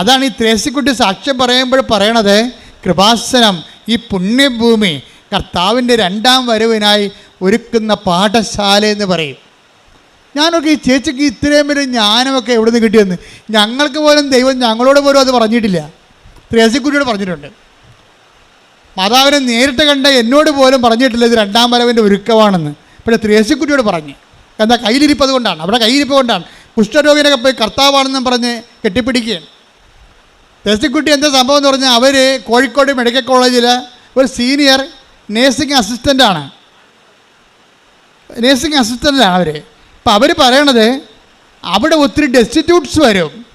അതാണ് ഈ ത്രേസിക്കുട്ടി സാക്ഷ്യം പറയുമ്പോൾ പറയണത് കൃപാസനം ഈ പുണ്യഭൂമി കർത്താവിന്റെ രണ്ടാം വരവിനായി ഒരുക്കുന്ന പാഠശാല എന്ന് പറയും. ഞാനൊക്കെ ഈ ചേച്ചിക്ക് ഇത്രയും വലിയ ജ്ഞാനമൊക്കെ എവിടെ നിന്ന് കിട്ടിയെന്ന്? ഞങ്ങൾക്ക് പോലും ദൈവം ഞങ്ങളോട് പോലും അത് പറഞ്ഞിട്ടില്ല. ത്രേസിക്കുട്ടിയോട് പറഞ്ഞിട്ടുണ്ട്. മാതാവിനെ നേരിട്ട് കണ്ട എന്നോട് പോലും പറഞ്ഞിട്ടില്ല ഇത് രണ്ടാം വരവിന്റെ ഒരുക്കമാണെന്ന്. പക്ഷേ ത്രേസിക്കുട്ടിയോട് പറഞ്ഞു. എന്താ കയ്യിലിരിപ്പത് കൊണ്ടാണ് അവിടെ കയ്യിരിപ്പ് കൊണ്ടാണ്. കുഷ്ഠരോഗിനൊക്കെ പോയി കർത്താവാണെന്നും പറഞ്ഞ് കെട്ടിപ്പിടിക്കുകയാണ്. ത്രേസിക്കുട്ടി എന്താ സംഭവം എന്ന് പറഞ്ഞാൽ അവർ കോഴിക്കോട് മെഡിക്കൽ കോളേജിൽ ഒരു സീനിയർ നേഴ്സിംഗ് അസിസ്റ്റന്റാണ് നേഴ്സിംഗ് അസിസ്റ്റന്റാണ് അവർ അപ്പോൾ അവർ പറയണത് അവിടെ ഒത്തിരി ഡെസ്റ്റിറ്റ്യൂട്ട്സ് വരും.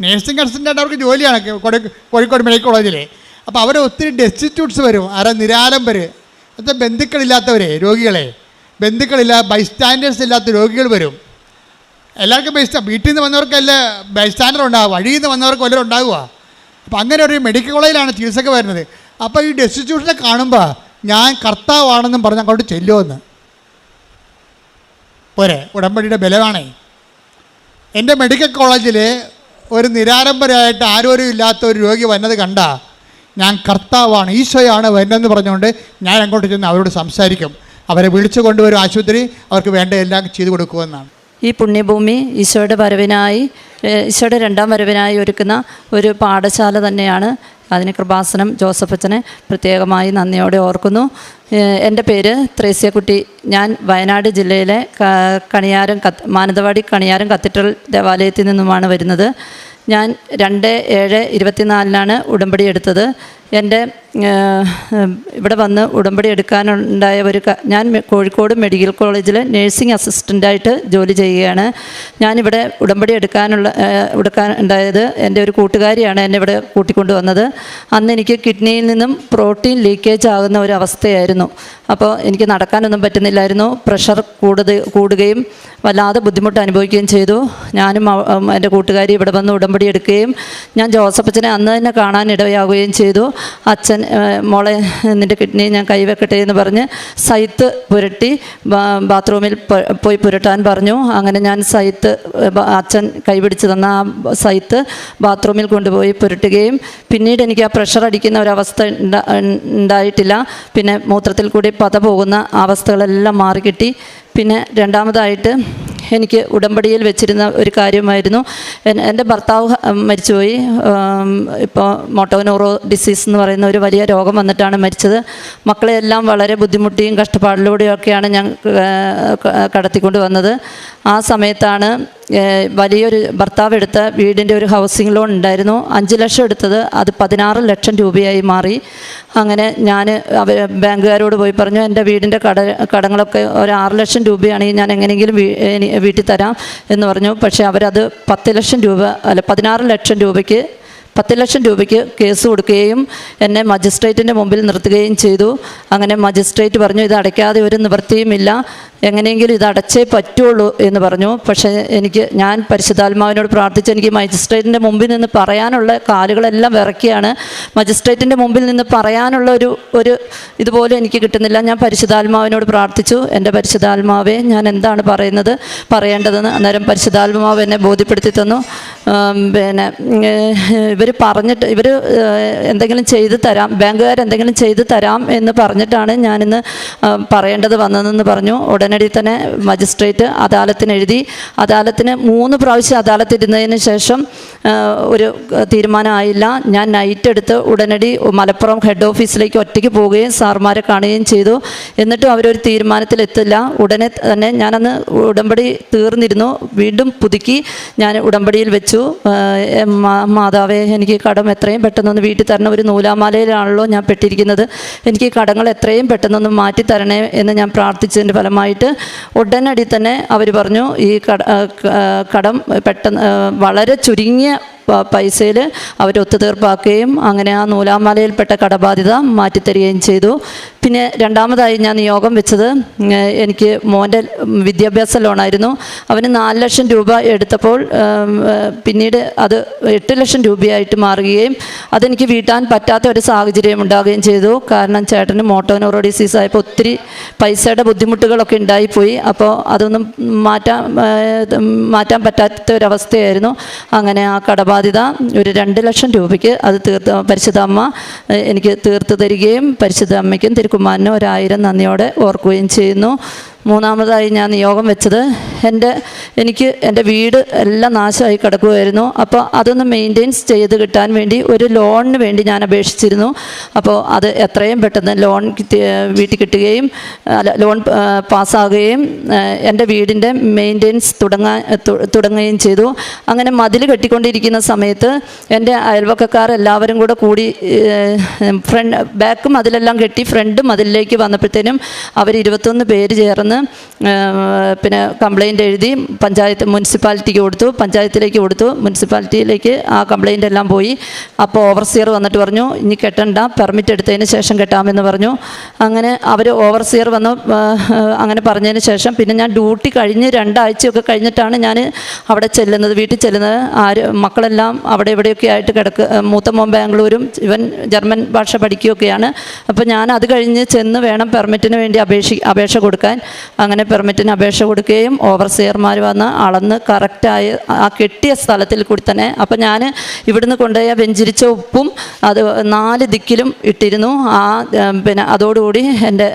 നേഴ്സിംഗ് അസിസ്റ്റന്റായിട്ട് അവർക്ക് ജോലിയാണ് കോഴി- കോഴിക്കോട് മെഡിക്കൽ കോളേജിൽ അപ്പോൾ അവിടെ ഒത്തിരി ഡെസ്റ്റിറ്റ്യൂട്ട്സ് വരും. ആരെ? നിരാലംബർ എന്നുവെച്ചാൽ ബന്ധുക്കളില്ലാത്തവരെ രോഗികളെ. ബന്ധുക്കളില്ല ബൈസ്റ്റാൻഡേഴ്സ് ഇല്ലാത്ത രോഗികൾ വരും. എല്ലാവർക്കും ബൈസ്റ്റാ വീട്ടിൽ നിന്ന് വന്നവർക്കല്ല ബൈസ്റ്റാൻഡർ ഉണ്ടാവുക വഴിയിൽ നിന്ന് വന്നവർക്ക് വല്ലതും ഉണ്ടാവുക. അപ്പോൾ അങ്ങനെ ഒരു മെഡിക്കൽ കോളേജിലാണ് ചികിത്സയ്ക്ക് വരുന്നത്. അപ്പോൾ ഈ ഡെസ്റ്റിറ്റ്യൂഷനെ കാണുമ്പോൾ ഞാൻ കർത്താവാണെന്നും പറഞ്ഞ് അങ്ങോട്ട് ചെല്ലുമെന്ന് പോരെ ഉടമ്പടിയുടെ ബലമാണേ. എന്റെ മെഡിക്കൽ കോളേജിൽ ഒരു നിരാരംഭരായിട്ട് ആരോരും ഇല്ലാത്ത ഒരു രോഗി വന്നത് കണ്ട ഞാൻ കർത്താവാണ് ഈശോയാണ് വരുന്നതെന്ന് പറഞ്ഞുകൊണ്ട് ഞാൻ അങ്ങോട്ട് ചെന്ന് അവരോട് സംസാരിക്കും. അവരെ വിളിച്ചു കൊണ്ടുവരും ആശുപത്രി അവർക്ക് വേണ്ട എല്ലാം ചെയ്തു കൊടുക്കുമെന്നാണ് ഈ പുണ്യഭൂമി ഈശോയുടെ വരവിനായി ഈശോയുടെ രണ്ടാം വരവിനായി ഒരുക്കുന്ന ഒരു പാഠശാല തന്നെയാണ് അതിന് കൃപാസനം ജോസഫ് അച്ഛനെ പ്രത്യേകമായി നന്ദിയോടെ ഓർക്കുന്നു. എന്റെ പേര് ത്രേസ്യക്കുട്ടി. ഞാൻ വയനാട് ജില്ലയിലെ കണിയാരം കത്ത് മാനന്തവാടി കണിയാരം കത്തീഡ്രൽ ദേവാലയത്തിൽ നിന്നുമാണ് വരുന്നത്. ഞാൻ രണ്ട് ഏഴ് ഇരുപത്തിനാലിനാണ് ഉടമ്പടി എടുത്തത്. എന്റെ ഇവിടെ വന്ന് ഉടമ്പടി എടുക്കാനുണ്ടായ ഒരു ഞാൻ കോഴിക്കോട് മെഡിക്കൽ കോളേജിൽ നഴ്സിംഗ് അസിസ്റ്റന്റായിട്ട് ജോലി ചെയ്യുകയാണ്. ഞാനിവിടെ ഉടമ്പടി എടുക്കാനുള്ള എടുക്കാൻ ഉണ്ടായത് എന്റെ ഒരു കൂട്ടുകാരിയാണ് എന്നെ ഇവിടെ കൂട്ടിക്കൊണ്ടു വന്നത്. അന്ന് എനിക്ക് കിഡ്നിയിൽ നിന്നും പ്രോട്ടീൻ ലീക്കേജ് ആകുന്ന ഒരു അവസ്ഥയായിരുന്നു. അപ്പോൾ എനിക്ക് നടക്കാനൊന്നും പറ്റുന്നില്ലായിരുന്നു. പ്രഷർ കൂടുത കൂടുകയും വല്ലാതെ ബുദ്ധിമുട്ട് അനുഭവിക്കുകയും ചെയ്തു. ഞാനും എന്റെ കൂട്ടുകാരി ഇവിടെ വന്ന് ഉടമ്പടി എടുക്കുകയും ഞാൻ ജോസഫച്ചനെ അന്ന് തന്നെ കാണാൻ ഇടയാവുകയും ചെയ്തു. അച്ഛൻ മോളെ നിന്റെ കിഡ്നി ഞാൻ കൈവെക്കട്ടെ എന്ന് പറഞ്ഞ് സൈത്ത് പുരട്ടി ബാത്റൂമിൽ പോയി പുരട്ടാൻ പറഞ്ഞു. അങ്ങനെ ഞാൻ സൈത്ത് അച്ഛൻ കൈപിടിച്ച് തന്ന ആ സൈത്ത് ബാത്റൂമിൽ കൊണ്ടുപോയി പുരട്ടുകയും. പിന്നീട് എനിക്ക് ആ പ്രഷർ അടിക്കുന്ന ഒരവസ്ഥ ഉണ്ടാ- ഉണ്ടായിട്ടില്ല പിന്നെ മൂത്രത്തിൽ കൂടി പത പോകുന്ന അവസ്ഥകളെല്ലാം മാറിക്കിട്ടി. പിന്നെ രണ്ടാമതായിട്ട് എനിക്ക് ഉടമ്പടിയിൽ വെച്ചിരുന്ന ഒരു കാര്യമായിരുന്നു. എന്റെ ഭർത്താവ് മരിച്ചുപോയി. ഇപ്പോൾ മോട്ടോനോറോ ഡിസീസ് എന്ന് പറയുന്ന ഒരു വലിയ രോഗം വന്നിട്ടാണ് മരിച്ചത്. മക്കളെയെല്ലാം വളരെ ബുദ്ധിമുട്ടിയും കഷ്ടപ്പാടിലൂടെയൊക്കെയാണ് ഞാൻ കടത്തിക്കൊണ്ട് വന്നത്. ആ സമയത്താണ് വലിയൊരു ഭർത്താവ് എടുത്ത വീടിന്റെ ഒരു ഹൗസിംഗ് ലോൺ ഉണ്ടായിരുന്നു. അഞ്ച് ലക്ഷം എടുത്തത് അത് പതിനാറ് ലക്ഷം രൂപയായി മാറി. അങ്ങനെ ഞാൻ അവർ ബാങ്കുകാരോട് പോയി പറഞ്ഞു എന്റെ വീടിന്റെ കട കടങ്ങളൊക്കെ ഒരു ആറ് ലക്ഷം രൂപയാണെങ്കിൽ ഞാൻ എങ്ങനെയെങ്കിലും വീട്ടിൽ തരാം എന്ന് പറഞ്ഞു. പക്ഷേ അവരത് പത്ത് ലക്ഷം രൂപ അല്ല പതിനാറ് ലക്ഷം രൂപയ്ക്ക് പത്ത് ലക്ഷം രൂപയ്ക്ക് കേസ് കൊടുക്കുകയും എന്നെ മജിസ്ട്രേറ്റിന്റെ മുമ്പിൽ നിർത്തുകയും ചെയ്തു. അങ്ങനെ മജിസ്ട്രേറ്റ് പറഞ്ഞു ഇത് അടയ്ക്കാതെ ഒരു നിവൃത്തിയുമില്ല. എങ്ങനെയെങ്കിലും ഇത് അടച്ചേ പറ്റുള്ളൂ എന്ന് പറഞ്ഞു. പക്ഷേ എനിക്ക് ഞാൻ പരിശുദ്ധാത്മാവിനോട് പ്രാർത്ഥിച്ച് എനിക്ക് മജിസ്ട്രേറ്റിന്റെ മുമ്പിൽ നിന്ന് പറയാനുള്ള കാലുകളെല്ലാം വിറക്കിയാണ് മജിസ്ട്രേറ്റിന്റെ മുമ്പിൽ നിന്ന് പറയാനുള്ള ഒരു ഒരു ഇതുപോലെ എനിക്ക് കിട്ടുന്നില്ല. ഞാൻ പരിശുദ്ധാത്മാവിനോട് പ്രാർത്ഥിച്ചു. എന്റെ പരിശുദ്ധാത്മാവെ ഞാൻ എന്താണ് പറയുന്നത്? പറയേണ്ടതെന്ന് അന്നേരം പരിശുദ്ധാത്മാവ് എന്നെ ബോധ്യപ്പെടുത്തി തന്നു. പിന്നെ ഇവർ പറഞ്ഞിട്ട് ഇവർ എന്തെങ്കിലും ചെയ്ത് തരാം ബാങ്കുകാർ എന്തെങ്കിലും ചെയ്ത് തരാം എന്ന് പറഞ്ഞിട്ടാണ് ഞാനിന്ന് പറയേണ്ടത് വന്നതെന്ന് പറഞ്ഞു. ഉടനടി തന്നെ മജിസ്ട്രേറ്റ് അദാലത്തിന് എഴുതി അദാലത്തിന് മൂന്ന് പ്രാവശ്യം അദാലത്തിരുന്നതിന് ശേഷം ഒരു തീരുമാനമായില്ല. ഞാൻ നൈറ്റ് എടുത്ത് ഉടനടി മലപ്പുറം ഹെഡ് ഓഫീസിലേക്ക് ഒറ്റയ്ക്ക് പോവുകയും സാർമാരെ കാണുകയും ചെയ്തു. എന്നിട്ടും അവരൊരു തീരുമാനത്തിലെത്തില്ല. ഉടനെ തന്നെ ഞാനന്ന് ഉടമ്പടി തീർന്നിരുന്നു. വീണ്ടും പുതുക്കി ഞാൻ ഉടമ്പടിയിൽ വെച്ചു. മാതാവേ എനിക്ക് കടം എത്രയും പെട്ടെന്നൊന്ന് വീട്ടിൽ തരണം. ഒരു നൂലാമാലയിലാണല്ലോ ഞാൻ പെട്ടിരിക്കുന്നത്. എനിക്ക് കടങ്ങൾ എത്രയും പെട്ടെന്നൊന്ന് മാറ്റി തരണേ എന്ന് ഞാൻ പ്രാർത്ഥിച്ചതിന്റെ ഫലമായിട്ട് ഉടനടി തന്നെ അവർ പറഞ്ഞു ഈ കടം പെട്ടെന്ന് വളരെ ചുരുങ്ങിയ പൈസയിൽ അവർ ഒത്തുതീർപ്പാക്കുകയും അങ്ങനെ ആ നൂലാമാലയിൽപ്പെട്ട കടബാധ്യത മാറ്റിത്തരികയും ചെയ്തു. പിന്നെ രണ്ടാമതായി ഞാൻ നിയോഗം വെച്ചത് എനിക്ക് മോന്റെ വിദ്യാഭ്യാസ ലോണായിരുന്നു. അവന് നാല് ലക്ഷം രൂപ എടുത്തപ്പോൾ പിന്നീട് അത് എട്ട് ലക്ഷം രൂപയായിട്ട് മാറുകയും അതെനിക്ക് വീട്ടാൻ പറ്റാത്ത ഒരു സാഹചര്യം ഉണ്ടാകുകയും ചെയ്തു. കാരണം ചേട്ടന് മോട്ടോനോറോ ഡിസീസ് ആയപ്പോൾ ഒത്തിരി പൈസയുടെ ബുദ്ധിമുട്ടുകളൊക്കെ ഉണ്ടായിപ്പോയി. അപ്പോൾ അതൊന്നും മാറ്റാൻ മാറ്റാൻ പറ്റാത്ത ഒരവസ്ഥയായിരുന്നു അങ്ങനെ ആ കടബാധ്യത കടബാധ്യത ഒരു രണ്ട് ലക്ഷം രൂപയ്ക്ക് അത് തീർത്ത് പരിശുദ്ധ അമ്മ എനിക്ക് തീർത്ത് തരികയും പരിശുദ്ധ അമ്മയ്ക്കും തിരുക്കുമാരനും ഒരായിരം നന്ദിയോടെ ഓർക്കുകയും ചെയ്യുന്നു. മൂന്നാമതായി ഞാൻ നിയോഗം വെച്ചത് എന്റെ എനിക്ക് എന്റെ വീട് എല്ലാം നാശമായി കിടക്കുമായിരുന്നു അപ്പോൾ അതൊന്ന് മെയിന്റെയിൻസ് ചെയ്ത് കിട്ടാൻ വേണ്ടി ഒരു ലോണിന് വേണ്ടി ഞാൻ അപേക്ഷിച്ചിരുന്നു. അപ്പോൾ അത് എത്രയും പെട്ടെന്ന് ലോൺ വീട്ടിൽ കിട്ടുകയും അല്ല ലോൺ പാസ്സാകുകയും എന്റെ വീടിന്റെ മെയിന്റെയിൻസ് തുടങ്ങാൻ തുടങ്ങുകയും ചെയ്തു. അങ്ങനെ മതിൽ കെട്ടിക്കൊണ്ടിരിക്കുന്ന സമയത്ത് എന്റെ അയൽവക്കക്കാർ എല്ലാവരും കൂടെ കൂടി ഫ്രണ്ട് ബാക്ക് മതിലെല്ലാം കെട്ടി ഫ്രണ്ട് മതിലിലേക്ക് വന്നപ്പോഴത്തേനും അവർ ഇരുപത്തൊന്ന് പേര് ചേർന്ന് പിന്നെ കംപ്ലൈന്റ് എഴുതി പഞ്ചായത്ത് മുനിസിപ്പാലിറ്റിക്ക് കൊടുത്തു. പഞ്ചായത്തിലേക്ക് കൊടുത്തു. മുനിസിപ്പാലിറ്റിയിലേക്ക് ആ കംപ്ലൈന്റ് എല്ലാം പോയി. അപ്പോൾ ഓവർസിയർ വന്നിട്ട് പറഞ്ഞു ഇനി കെട്ടണ്ട. പെർമിറ്റ് എടുത്തതിന് ശേഷം കെട്ടാമെന്ന് പറഞ്ഞു. അങ്ങനെ അവർ ഓവർസിയർ വന്ന് അങ്ങനെ പറഞ്ഞതിന് ശേഷം പിന്നെ ഞാൻ ഡ്യൂട്ടി കഴിഞ്ഞ് രണ്ടാഴ്ചയൊക്കെ കഴിഞ്ഞിട്ടാണ് ഞാൻ അവിടെ ചെല്ലുന്നത് വീട്ടിൽ ചെല്ലുന്നത്. ആര് മക്കളെല്ലാം അവിടെ ഇവിടെയൊക്കെ ആയിട്ട് കിടക്ക് മൂത്ത മോൻ ബാംഗ്ലൂരും ഇവൻ ജർമ്മൻ ഭാഷ പഠിക്കുകയൊക്കെയാണ്. അപ്പോൾ ഞാൻ അത് കഴിഞ്ഞ് ചെന്ന് വേണം പെർമിറ്റിന് വേണ്ടി അപേക്ഷി അപേക്ഷ കൊടുക്കാൻ. അങ്ങനെ പെർമിറ്റിന് അപേക്ഷ കൊടുക്കുകയും ഓവർസിയർമാർ വന്ന് അളന്ന് കറക്റ്റായി ആ കെട്ടിയ സ്ഥലത്തിൽ കൂടി തന്നെ. അപ്പം ഞാൻ ഇവിടുന്ന് കൊണ്ടുപോയ വെഞ്ചിരിച്ച ഉപ്പും അത് നാല് ദിക്കിലും ഇട്ടിരുന്നു. ആ പിന്നെ അതോടുകൂടി എന്റെ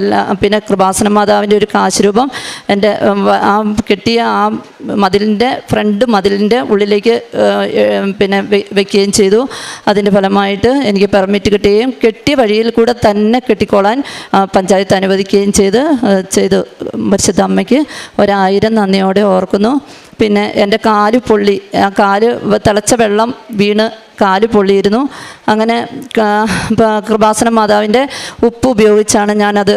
എല്ലാ പിന്നെ കൃപാസന മാതാവിന്റെ ഒരു കാശുരൂപം എന്റെ ആ കെട്ടിയ ആ മതിലിന്റെ ഫ്രണ്ട് മതിലിന്റെ ഉള്ളിലേക്ക് പിന്നെ വെക്കുകയും ചെയ്തു. അതിന്റെ ഫലമായിട്ട് എനിക്ക് പെർമിറ്റ് കിട്ടുകയും കെട്ടിയ വഴിയിൽ കൂടെ തന്നെ കെട്ടിക്കോളാൻ പഞ്ചായത്ത് അനുവദിക്കുകയും ചെയ്ത്. ചെയ്തു പരിശുദ്ധ അമ്മയ്ക്ക്. ഒരായിരം നന്ദിയോടെ ഓർക്കുന്നു. പിന്നെ എന്റെ കാൽ പൊള്ളി ആ കാൽ തിളച്ച വെള്ളം വീണ് കാൽ പൊള്ളിയിരുന്നു. അങ്ങനെ കൃപാസന മാതാവിന്റെ ഉപ്പ് ഉപയോഗിച്ചാണ് ഞാനത്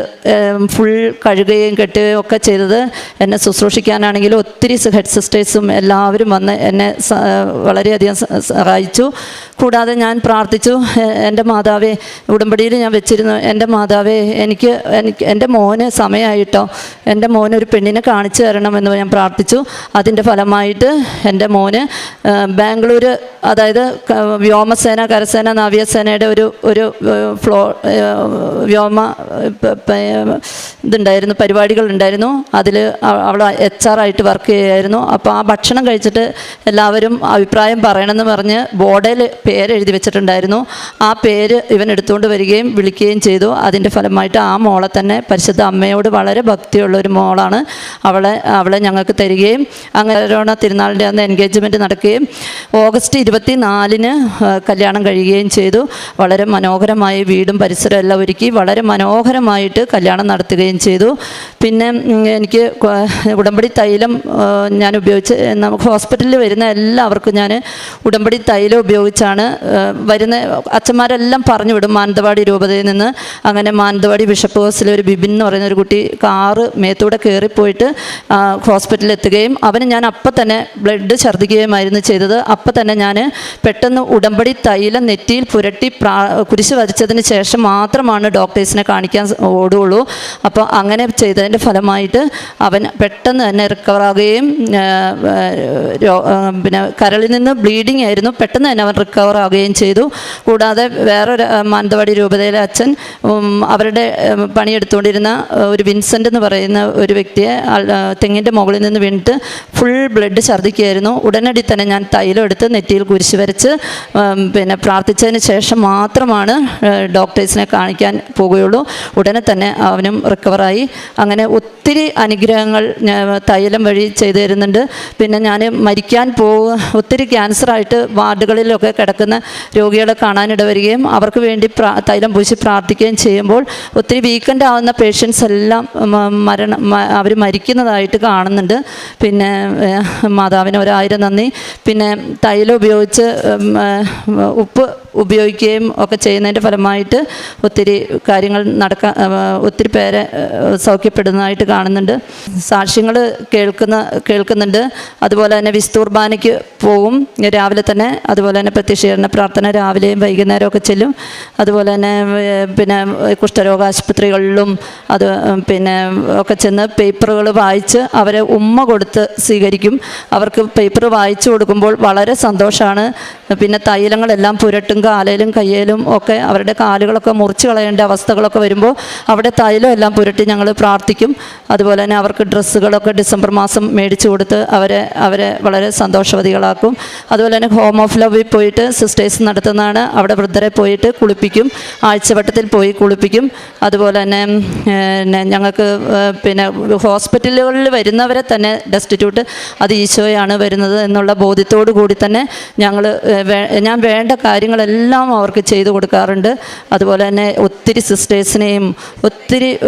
ഫുൾ കഴുകുകയും കെട്ടുകയും ഒക്കെ ചെയ്തത്. എന്നെ ശുശ്രൂഷിക്കാനാണെങ്കിലും ഒത്തിരി ഹെഡ് സിസ്റ്റേഴ്സും എല്ലാവരും വന്ന് എന്നെ വളരെയധികം സഹായിച്ചു. കൂടാതെ ഞാൻ പ്രാർത്ഥിച്ചു "എ- എന്റെ മാതാവേ ഉടമ്പടിയിൽ ഞാൻ വെച്ചിരുന്നു എന്റെ മാതാവേ എനിക്ക് എനിക്ക് എന്റെ മോന് സമയമായിട്ടോ എന്റെ മോനൊരു പെണ്ണിനെ കാണിച്ചു തരണമെന്ന് ഞാൻ പ്രാർത്ഥിച്ചു. അതിന്റെ ഫലമായിട്ട് എന്റെ മോന് ബാംഗ്ലൂർ അതായത് വ്യോമസേന കരസേന നാവികസേനയുടെ ഒരു ഒരു ഫ്ലോ വ്യോമ ഇതുണ്ടായിരുന്നു പരിപാടികൾ ഉണ്ടായിരുന്നു അതിൽ അവൾ എച്ച് ആർ ആയിട്ട് വർക്ക് ചെയ്യുമായിരുന്നു അപ്പോൾ ആ ഭക്ഷണം കഴിച്ചിട്ട് എല്ലാവരും അഭിപ്രായം പറയണമെന്ന് പറഞ്ഞ് ബോർഡിൽ പേരെഴുതി വെച്ചിട്ടുണ്ടായിരുന്നു. ആ പേര് ഇവൻ എടുത്തുകൊണ്ട് വരികയും വിളിക്കുകയും ചെയ്തു. അതിന്റെ ഫലമായിട്ട് ആ മോളെ തന്നെ പരിശുദ്ധ അമ്മയോട് വളരെ ഭക്തിയുള്ള ഒരു മോളാണ്. അവളെ അവളെ ഞങ്ങൾക്ക് തരികയും അങ്ങനെ കൊറോണ തിരുനാളിന്റെ അന്ന് എൻഗേജ്മെന്റ് നടക്കുകയും ഓഗസ്റ്റ് ഇരുപത്തി നാലിന് കല്യാണം കഴിയുകയും ചെയ്തു. വളരെ മനോഹരമായി വീടും പരിസരവും എല്ലാം ഒരുക്കി വളരെ മനോഹരമായിട്ട് കല്യാണം നടത്തുകയും ചെയ്തു. പിന്നെ എനിക്ക് ഉടമ്പടി തൈലം ഞാൻ ഉപയോഗിച്ച് നമുക്ക് ഹോസ്പിറ്റലിൽ വരുന്ന എല്ലാവർക്കും ഞാൻ ഉടമ്പടി തൈലം ഉപയോഗിച്ചാണ് വരുന്ന അച്ഛന്മാരെല്ലാം പറഞ്ഞു വിടും മാനന്തവാടി രൂപതയിൽ നിന്ന്. അങ്ങനെ മാനന്തവാടി ബിഷപ്പ് ഹൗസിലെ ഒരു ബിബിൻ എന്ന് പറയുന്ന ഒരു കുട്ടി കാറ് മേത്തൂടെ കയറിപ്പോയിട്ട് ഹോസ്പിറ്റലിൽ എത്തുകയും അവന് ഞാൻ അപ്പം തന്നെ ബ്ലഡ് ഛർദ്ദിക്കുകയുമായിരുന്നു ചെയ്തത്. അപ്പം തന്നെ ഞാൻ പെട്ടെന്ന് ഉടമ്പടി തൈലം നെറ്റിയിൽ പുരട്ടി പ്രാ കുരിശ് വരച്ചതിന് ശേഷം മാത്രമാണ് ഡോക്ടേഴ്സിനെ കാണിക്കാൻ ഓടുകയുള്ളൂ അപ്പോൾ അങ്ങനെ ചെയ്തതിന്റെ ഫലമായിട്ട് അവൻ പെട്ടെന്ന് തന്നെ റിക്കവറാകുകയും പിന്നെ കരളിൽ നിന്ന് ബ്ലീഡിങ് ആയിരുന്നു. പെട്ടെന്ന് തന്നെ അവൻ റിക്കവർ ചെയ്തു. കൂടാതെ വേറൊരു മാനന്തവാടി രൂപതയിലെ അച്ഛൻ അവരുടെ പണിയെടുത്തുകൊണ്ടിരുന്ന ഒരു വിൻസെന്റ് എന്ന് പറയുന്ന ഒരു വ്യക്തിയെ തെങ്ങിന്റെ മുകളിൽ നിന്ന് വീണിട്ട് ഫുൾ ബ്ലഡ് ഛർദ്ദിക്കുകയായിരുന്നു. ഉടനടി തന്നെ ഞാൻ തൈലം എടുത്ത് നെറ്റിയിൽ കുരിശ് വരച്ച് പിന്നെ പ്രാർത്ഥിച്ചതിന് ശേഷം മാത്രമാണ് ഡോക്ടേഴ്സിനെ കാണിക്കാൻ പോവുകയുള്ളൂ ഉടനെ തന്നെ അവനും റിക്കവറായി. അങ്ങനെ ഒത്തിരി അനുഗ്രഹങ്ങൾ തൈലം വഴി ചെയ്തു തരുന്നുണ്ട്. പിന്നെ ഞാൻ മരിക്കാൻ പോവുക ഒത്തിരി ക്യാൻസറായിട്ട് വാർഡുകളിലൊക്കെ കിടക്കുന്ന രോഗികളെ കാണാനിട വരികയും അവർക്ക് വേണ്ടി തൈലം പൂശി പ്രാർത്ഥിക്കുകയും ചെയ്യുമ്പോൾ ഒത്തിരി വീക്കെൻഡ് ആവുന്ന പേഷ്യൻസ് എല്ലാം മരണം അവർ മരിക്കുന്നതായിട്ട് കാണുന്നുണ്ട്. പിന്നെ മാതാവിന് ഒരായിരം നന്ദി. പിന്നെ തൈലം ഉപയോഗിച്ച് ഉപ്പ് ഉപയോഗിക്കുകയും ഒക്കെ ചെയ്യുന്നതിന്റെ ഫലമായിട്ട് ഒത്തിരി കാര്യങ്ങൾ നടക്കാൻ ഒത്തിരി പേരെ സൗഖ്യപ്പെടുന്നതായിട്ട് കാണുന്നുണ്ട്. സാക്ഷ്യങ്ങൾ കേൾക്കുന്ന കേൾക്കുന്നുണ്ട്. അതുപോലെ തന്നെ വിസ്തുർബാനയ്ക്ക് പോവും. രാവിലെ തന്നെ അതുപോലെ തന്നെ പ്രത്യക്ഷീകരണ പ്രാർത്ഥന രാവിലെയും വൈകുന്നേരമൊക്കെ ചെല്ലും. അതുപോലെ തന്നെ പിന്നെ കുഷ്ഠരോഗ ആശുപത്രികളിലും അത് പിന്നെ ഒക്കെ ചെന്ന് പേപ്പറുകൾ വായിച്ച് അവരെ ഉമ്മ കൊടുത്ത് സ്വീകരിക്കും. അവർക്ക് പേപ്പർ വായിച്ചു കൊടുക്കുമ്പോൾ വളരെ സന്തോഷമാണ്. പിന്നെ തൈലങ്ങളെല്ലാം പുരട്ടും കാലയിലും കയ്യിലും ഒക്കെ അവരുടെ കാലുകളൊക്കെ മുറിച്ച് കളയേണ്ട അവസ്ഥകളൊക്കെ വരുമ്പോൾ അവിടെ തൈലം എല്ലാം പുരട്ടി ഞങ്ങൾ പ്രാർത്ഥിക്കും. അതുപോലെ തന്നെ അവർക്ക് ഡ്രസ്സുകളൊക്കെ ഡിസംബർ മാസം മേടിച്ചു കൊടുത്ത് അവരെ അവരെ വളരെ സന്തോഷവതികളാക്കും. അതുപോലെ തന്നെ ഹോം ഓഫ് ലവിൽ പോയിട്ട് സിസ്റ്റേഴ്സ് നടത്തുന്നതാണ്. അവിടെ വൃദ്ധരെ പോയിട്ട് കുളിപ്പിക്കും. ആഴ്ചവട്ടത്തിൽ പോയി കുളിപ്പിക്കും. അതുപോലെ തന്നെ ഞങ്ങൾക്ക് പിന്നെ ഹോസ്പിറ്റലുകളിൽ വരുന്നവരെ തന്നെ ഡെസ്റ്റിറ്റ്യൂട്ട് അത് ഈശോയാണ് വരുന്നത് എന്നുള്ള ബോധ്യത്തോടു കൂടി തന്നെ ഞങ്ങൾ ഞാൻ വേണ്ട കാര്യങ്ങളെല്ലാം അവർക്ക് ചെയ്തു കൊടുക്കാറുണ്ട്. അതുപോലെ തന്നെ ഒത്തിരി സിസ്റ്റേഴ്സിനെയും ഒത്തിരി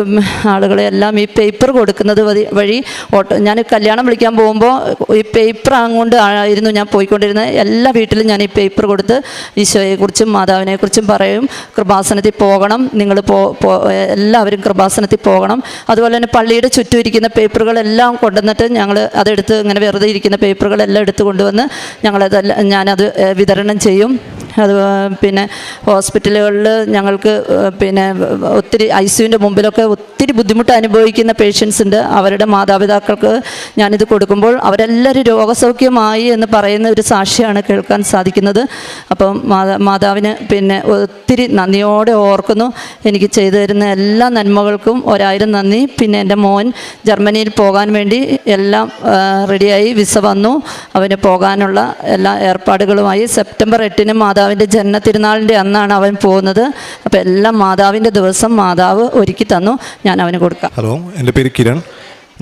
ആളുകളെ എല്ലാം ഈ പേപ്പർ കൊടുക്കുന്നത് വഴി ഓട്ടോ ഞാൻ കല്യാണം വിളിക്കാൻ പോകുമ്പോൾ ഈ പേപ്പർ അങ്ങോട്ട് ആയിരുന്നു ഞാൻ പോയിക്കൊണ്ടിരുന്നത്. എല്ലാ വീട്ടിലും ഞാൻ ഈ പേപ്പർ കൊടുത്ത് ഈശോയെക്കുറിച്ചും മാതാവിനെക്കുറിച്ചും പറയും. കൃപാസനത്തിൽ പോകണം നിങ്ങൾ പോ- എല്ലാവരും കൃപാസനത്തിൽ പോകണം. അതുപോലെ തന്നെ പള്ളിയുടെ ചുറ്റും ഇരിക്കുന്ന പേപ്പറുകളെല്ലാം കൊണ്ടുവന്നിട്ട് ഞങ്ങൾ അതെടുത്ത് ഇങ്ങനെ വെറുതെ ഇരിക്കുന്ന പേപ്പറുകളെല്ലാം എടുത്തുകൊണ്ടുവന്ന് ഞങ്ങളതെല്ലാം ഞാനത് വിതരണം ചെയ്യും. അത് പിന്നെ ഹോസ്പിറ്റലുകളിൽ ഞങ്ങൾക്ക് പിന്നെ ഒത്തിരി ഐ സിയുവിന്റെ മുമ്പിലൊക്കെ ഒത്തിരി ബുദ്ധിമുട്ട് അനുഭവിക്കുന്ന പേഷ്യൻസ് ഉണ്ട് അവരുടെ മാതാപിതാക്കൾക്ക് ഞാനിത് കൊടുക്കുമ്പോൾ അവരെല്ലാവരും രോഗസൗഖ്യമായി എന്ന് പറയുന്ന ഒരു സാക്ഷിയാണ് കേൾക്കാൻ സാധിക്കുന്നത്. അപ്പം മാതാ മാതാവിന് പിന്നെ ഒത്തിരി നന്ദിയോടെ ഓർക്കുന്നു. എനിക്ക് ചെയ്തു തരുന്ന എല്ലാ നന്മകൾക്കും ഒരായിരം നന്ദി. പിന്നെ എന്റെ മോൻ ജർമ്മനിയിൽ പോകാൻ വേണ്ടി എല്ലാം റെഡിയായി വിസ വന്നു. അവന് പോകാനുള്ള എല്ലാ ഏർപ്പാടുകളുമായി സെപ്റ്റംബർ എട്ടിന് മാതാവിന്റെ ജനന തിരുനാളിന്റെ അന്നാണ് അവൻ പോകുന്നത്. അപ്പോൾ എല്ലാം മാതാവിന്റെ ദിവസം മാതാവ് ഒരുക്കി തന്നു. ഞാൻ അവന് കൊടുക്കാം. ഹലോ എന്റെ പേര് കിരൺ.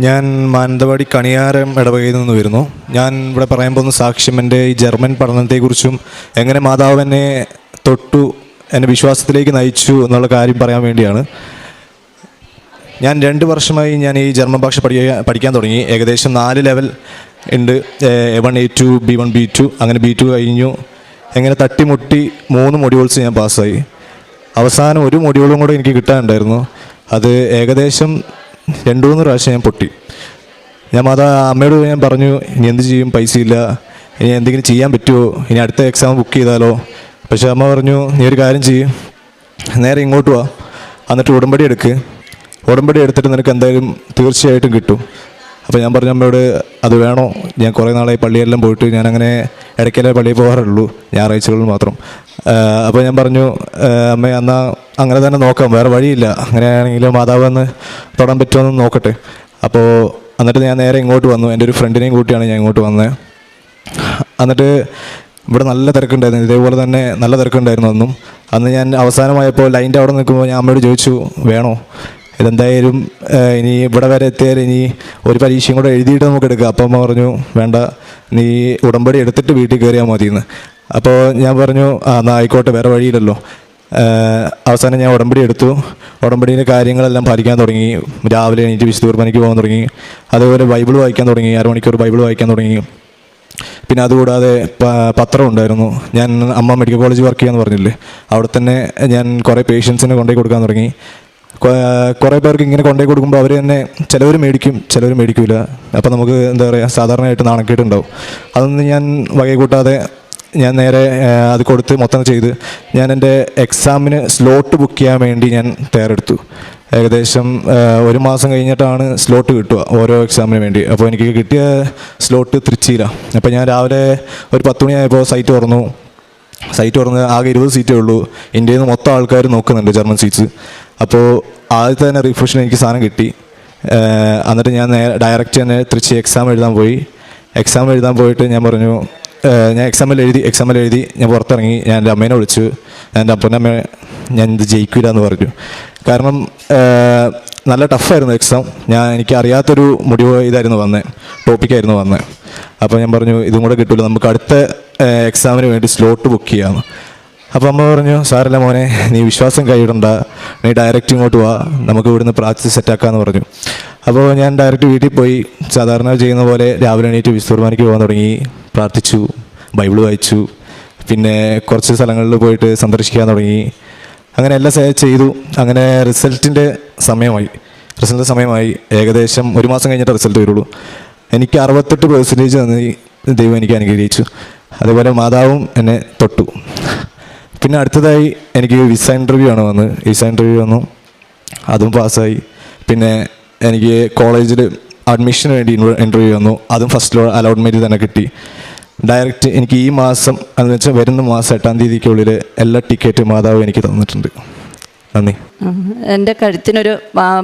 ഞാൻ മാനന്തവാടി കണിയാരം ഇടവകയിൽ നിന്ന് വരുന്നു. ഞാൻ ഇവിടെ പറയാൻ പോകുന്ന സാക്ഷ്യം എന്റെ ഈ ജർമ്മൻ പഠനത്തെക്കുറിച്ചും എങ്ങനെ മാതാവ് എന്നെ തൊട്ടു എന്നെ വിശ്വാസത്തിലേക്ക് നയിച്ചു എന്നുള്ള കാര്യം പറയാൻ വേണ്ടിയാണ്. ഞാൻ രണ്ട് വർഷമായി ഞാൻ ഈ ജർമ്മൻ ഭാഷ പഠിക്കാൻ പഠിക്കാൻ തുടങ്ങി. ഏകദേശം നാല് ലെവൽ ഉണ്ട്. A one A two B one B two അങ്ങനെ ബി ടു കഴിഞ്ഞു. എങ്ങനെ തട്ടിമുട്ടി മൂന്ന് മൊഡ്യൂൾസ് ഞാൻ പാസ്സായി. അവസാനം ഒരു മൊഡ്യൂളും കൂടെ എനിക്ക് കിട്ടാനുണ്ടായിരുന്നു. അത് ഏകദേശം രണ്ടു മൂന്ന് പ്രാവശ്യം ഞാൻ പൊട്ടി. ഞാൻ മാതാ അമ്മയോട് ഞാൻ പറഞ്ഞു ഇനി എന്ത് ചെയ്യും? പൈസ ഇല്ല ഇനി എന്തെങ്കിലും ചെയ്യാൻ പറ്റുമോ? ഇനി അടുത്ത എക്സാം ബുക്ക് ചെയ്താലോ? പക്ഷേ അമ്മ പറഞ്ഞു നീ ഒരു കാര്യം ചെയ്യും. നേരെ ഇങ്ങോട്ട് വാ. എന്നിട്ട് ഉടമ്പടി എടുക്ക്. ഉടമ്പടി എടുത്തിട്ട് നിനക്ക് എന്തായാലും തീർച്ചയായിട്ടും കിട്ടും. അപ്പോൾ ഞാൻ പറഞ്ഞു അമ്മയോട് അത് വേണോ? ഞാൻ കുറേ നാളായി പള്ളിയെല്ലാം പോയിട്ട് ഞാനങ്ങനെ ഇടയ്ക്കല്ലേ പള്ളിയിൽ പോകാറുള്ളൂ ഞായറാഴ്ചകളിൽ മാത്രം. അപ്പോൾ ഞാൻ പറഞ്ഞു "ആ, അമ്മ എന്നാൽ അങ്ങനെ തന്നെ നോക്കാം വേറെ വഴിയില്ല. അങ്ങനെയാണെങ്കിൽ മാതാവ് എന്ന് തൊടാൻ പറ്റുമെന്ന് നോക്കട്ടെ. അപ്പോൾ എന്നിട്ട് ഞാൻ നേരെ ഇങ്ങോട്ട് വന്നു. എന്റെ ഒരു ഫ്രണ്ടിനെയും കൂട്ടിയാണ് ഞാൻ ഇങ്ങോട്ട് വന്നത് എന്നിട്ട് ഇവിടെ നല്ല തിരക്കുണ്ടായിരുന്നു. ഇതേപോലെ തന്നെ നല്ല തിരക്കുണ്ടായിരുന്നു അന്നും. അന്ന് ഞാൻ അവസാനമായപ്പോൾ ലൈന്റെ അവിടെ നിൽക്കുമ്പോൾ ഞാൻ അമ്മയോട് ചോദിച്ചു വേണോ? ഇതെന്തായാലും ഇനി ഇവിടെ വരെ എത്തിയാൽ ഇനി ഒരു പരീക്ഷയും കൂടെ എഴുതിയിട്ട് നമുക്ക് എടുക്കാം. അപ്പം പറഞ്ഞു വേണ്ട നീ ഉടമ്പടി എടുത്തിട്ട് വീട്ടിൽ കയറിയാൽ മതിയെന്ന്. അപ്പോൾ ഞാൻ പറഞ്ഞു ആ എന്നാൽ ആയിക്കോട്ടെ വേറെ വഴിയില്ലല്ലോ. അവസാനം ഞാൻ ഉടമ്പടി എടുത്തു. ഉടമ്പടിയിലെ കാര്യങ്ങളെല്ലാം പാലിക്കാൻ തുടങ്ങി. രാവിലെ എണീറ്റ് വിശുദ്ധ പോകാൻ തുടങ്ങി. അതുപോലെ ബൈബിൾ വായിക്കാൻ തുടങ്ങി. അരമണിക്കൂർ ബൈബിൾ വായിക്കാൻ തുടങ്ങി. പിന്നെ അതുകൂടാതെ പത്രം ഉണ്ടായിരുന്നു. ഞാൻ അമ്മ മെഡിക്കൽ കോളേജ് വർക്ക് ചെയ്യാന്ന് പറഞ്ഞില്ലേ? അവിടെ തന്നെ ഞാൻ കുറേ പേഷ്യൻസിനെ കൊണ്ടുപോയി കൊടുക്കാൻ തുടങ്ങി. കുറേ പേർക്ക് ഇങ്ങനെ കൊണ്ടേ കൊടുക്കുമ്പോൾ അവർ തന്നെ ചിലവർ മേടിക്കും ചിലവർ മേടിക്കില്ല അപ്പോൾ നമുക്ക് എന്താ പറയുക സാധാരണയായിട്ട് നാണക്കേടുണ്ടാവും. അതൊന്നും ഞാൻ വകയെ കൂട്ടാതെ ഞാൻ നേരെ അത് കൊടുത്ത് മൊത്തം ചെയ്ത് ഞാൻ എന്റെ എക്സാമിന് സ്ലോട്ട് ബുക്ക് ചെയ്യാൻ വേണ്ടി ഞാൻ തയ്യാറെടുത്തു. ഏകദേശം ഒരു മാസം കഴിഞ്ഞിട്ടാണ് സ്ലോട്ട് കിട്ടുക ഓരോ എക്സാമിന് വേണ്ടി. അപ്പോൾ എനിക്ക് കിട്ടിയ സ്ലോട്ട് തൃച്ചിയിലാണ് അപ്പോൾ ഞാൻ രാവിലെ ഒരു പത്ത് മണിയായപ്പോൾ സൈറ്റ് തുറന്നു. സൈറ്റ് തുറന്ന് ആകെ ഇരുപത് സീറ്റേ ഉള്ളൂ. ഇന്ത്യയിൽ നിന്ന് മൊത്തം ആൾക്കാർ നോക്കുന്നുണ്ട് ജർമ്മൻ സീറ്റ്സ് അപ്പോൾ ആദ്യത്തെ തന്നെ റീഫ്രഷിന് എനിക്ക് സാധനം കിട്ടി. എന്നിട്ട് ഞാൻ നേരെ ഡയറക്റ്റ് തന്നെ തിരിച്ച് എക്സാം എഴുതാൻ പോയി. എക്സാം എഴുതാൻ പോയിട്ട് ഞാൻ പറഞ്ഞു ഞാൻ എക്സാമിൽ എഴുതി എക്സാമിൽ എഴുതി ഞാൻ പുറത്തിറങ്ങി ഞാൻ എന്റെ അമ്മേനെ വിളിച്ചു. എന്റെ അപ്പന്റെ അമ്മയെ ഞാൻ ഇത് ജയിക്കില്ല എന്ന് പറഞ്ഞു. കാരണം നല്ല ടഫായിരുന്നു എക്സാം ഞാൻ എനിക്ക് അറിയാത്തൊരു മുടിവ് ഇതായിരുന്നു വന്നത് ടോപ്പിക്കായിരുന്നു വന്നത് അപ്പോൾ ഞാൻ പറഞ്ഞു ഇതും കൂടെ കിട്ടില്ല നമുക്ക് അടുത്ത എക്സാമിന് വേണ്ടി സ്ലോട്ട് ബുക്ക് ചെയ്യാമെന്ന് അപ്പോൾ അമ്മ പറഞ്ഞു സാറല്ല മോനെ നീ വിശ്വാസം കൈയിടണ്ട. നീ ഡയറക്റ്റ് ഇങ്ങോട്ട് വാ. നമുക്ക് ഇവിടുന്ന് പ്രാക്ടീസ് സെറ്റാക്കാമെന്ന് പറഞ്ഞു. അപ്പോൾ ഞാൻ ഡയറക്റ്റ് വീട്ടിൽ പോയി സാധാരണ ചെയ്യുന്ന പോലെ രാവിലെ എണീറ്റ് വിശ്വകുർബാനയ്ക്ക് പോകാൻ തുടങ്ങി. പ്രാർത്ഥിച്ചു ബൈബിൾ വായിച്ചു. പിന്നെ കുറച്ച് സ്ഥലങ്ങളിൽ പോയിട്ട് സന്ദർശിക്കാൻ തുടങ്ങി. അങ്ങനെ എല്ലാം ചെയ്തു. അങ്ങനെ റിസൾട്ടിന്റെ സമയമായി. റിസൾട്ട് സമയമായി. ഏകദേശം ഒരു മാസം കഴിഞ്ഞിട്ട് റിസൾട്ട് വരുള്ളൂ. എനിക്ക് അറുപത്തെട്ട് പെർസെന്റേജ് തന്നെ ദൈവം എനിക്ക് അനുഗ്രഹിച്ചു. അതേപോലെ മാതാവും എന്നെ തൊട്ടു. പിന്നെ അടുത്തതായി എനിക്ക് വിസ ഇന്റർവ്യൂ ആണ് വന്ന് വിസ ഇന്റർവ്യൂ വന്നു. അതും പാസ്സായി. പിന്നെ എനിക്ക് കോളേജിൽ അഡ്മിഷന് വേണ്ടി ഇന്റർവ്യൂ വന്നു. അതും ഫസ്റ്റ് അലോട്ട്മെന്റ് തന്നെ കിട്ടി. ഡയറക്റ്റ് എനിക്ക് ഈ മാസം എന്ന് വെച്ചാൽ വരുന്ന മാസം എട്ടാം തീയതിക്കുള്ളിൽ എല്ലാ ടിക്കറ്റും മാതാവ് എനിക്ക് തന്നിട്ടുണ്ട്. നന്ദി. എന്റെ കഴുത്തിനൊരു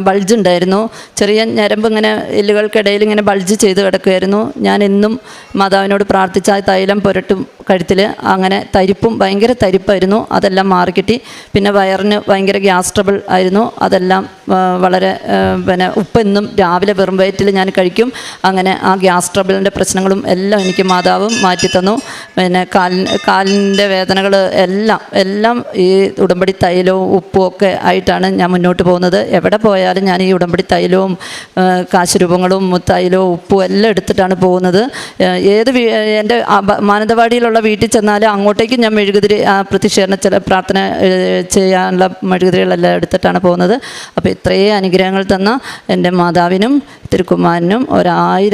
ബൾജ് ഉണ്ടായിരുന്നു. ചെറിയ ഞരമ്പ് ഇങ്ങനെ എല്ലുകൾക്കിടയിൽ ഇങ്ങനെ ബൾജ് ചെയ്ത് കിടക്കുമായിരുന്നു ഞാൻ എന്നും മാതാവിനോട് പ്രാർത്ഥിച്ച തൈലം പുരട്ടും കഴുത്തിൽ. അങ്ങനെ തരിപ്പും ഭയങ്കര തരിപ്പായിരുന്നു. അതെല്ലാം മാറിക്കിട്ടി. പിന്നെ വയറിന് ഭയങ്കര ഗ്യാസ് ട്രബിൾ ആയിരുന്നു. അതെല്ലാം വളരെ പിന്നെ ഉപ്പ് എന്നും രാവിലെ വെറും വയറ്റിൽ ഞാൻ കഴിക്കും. അങ്ങനെ ആ ഗ്യാസ് ട്രബിളിന്റെ പ്രശ്നങ്ങളും എല്ലാം എനിക്ക് മാതാവും മാറ്റിത്തന്നു. പിന്നെ കാലിൻ കാലിന്റെ വേദനകൾ എല്ലാം എല്ലാം ഈ ഉടമ്പടി തൈലവും ഉപ്പും ഒക്കെ ആയിട്ടാണ് ഞാൻ മുന്നോട്ട് പോകുന്നത്. എവിടെ പോയാലും ഞാൻ ഈ ഉടമ്പടി തൈലവും കാശുരൂപങ്ങളും തൈലവും ഉപ്പും എല്ലാം എടുത്തിട്ടാണ് പോകുന്നത്. ഏത് എന്റെ മാനന്തവാടിയിലുള്ള വീട്ടിൽ ചെന്നാലും അങ്ങോട്ടേക്കും ഞാൻ മെഴുകുതിരി പ്രതിഷേധന ചില പ്രാർത്ഥന ചെയ്യാനുള്ള മെഴുകുതിരികളെല്ലാം എടുത്തിട്ടാണ് പോകുന്നത്. അപ്പോൾ ഇത്രയും അനുഗ്രഹങ്ങൾ തന്ന എന്റെ മാതാവിനും തിരുക്കുമാരനും ഒരായിരം